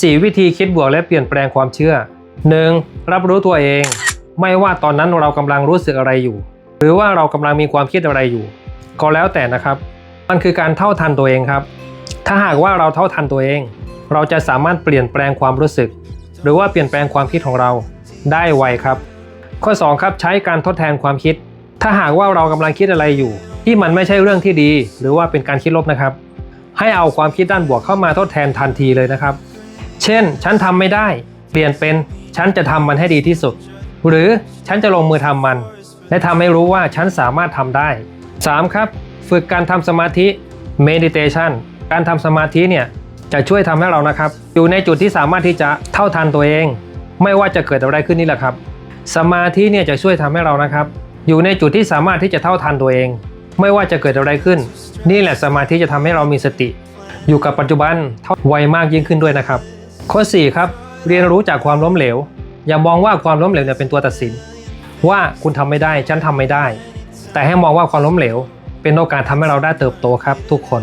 4 วิธีคิดบวกและเปลี่ยนแปลงความเชื่อ 1. รับรู้ตัวเอง ไม่ว่าตอนนั้นเรากำลังรู้สึกอะไรอยู่ หรือว่าเรากำลังมีความคิดอะไรอยู่ ก็แล้วแต่นะครับ มันคือการเท่าทันตัวเองครับ ถ้าหากว่าเราเท่าทันตัวเอง เราจะสามารถเปลี่ยนแปลงความรู้สึก หรือว่าเปลี่ยนแปลงความคิดของเราได้ไวครับ ข้อ 2 ครับใช้การทดแทนความคิด ถ้าหากว่าเรากำลังคิดอะไรอยู่ ที่มันไม่ใช่เรื่องที่ดี หรือว่าเป็นการคิดลบนะครับ ให้เอาความคิดด้านบวกเข้ามาทดแทนทันทีเลยนะครับ เช่น ฉันทำไม่ได้ เปลี่ยนเป็น ฉันจะทำมันให้ดีที่สุด หรือฉันจะลงมือทำมัน และทำให้รู้ว่าฉันสามารถทำได้ 3. ครับ ฝึกการทำสมาธิ meditation การทำสมาธิเนี่ยจะช่วยทำให้เรานะครับ อยู่ในจุดที่สามารถที่จะเท่าทันตัวเอง ไม่ว่าจะเกิดอะไรขึ้นนี่แหละครับ สมาธิเนี่ยจะช่วยทำให้เรานะครับ อยู่ในจุดที่สามารถที่จะเท่าทันตัวเอง ไม่ว่าจะเกิดอะไรขึ้น นี่แหละสมาธิจะทำให้เรามีสติ อยู่กับปัจจุบันเท่าไวมากยิ่งขึ้นด้วยนะครับ ข้อ4ครับเรียนรู้จากความล้มเหลว อย่ามองว่าความล้มเหลวเนี่ยเป็นตัวตัดสิน ว่าคุณทำไม่ได้ฉันทำไม่ได้ แต่ให้มองว่าความล้มเหลว เป็นโอกาสทำให้เราได้เติบโตครับทุกคน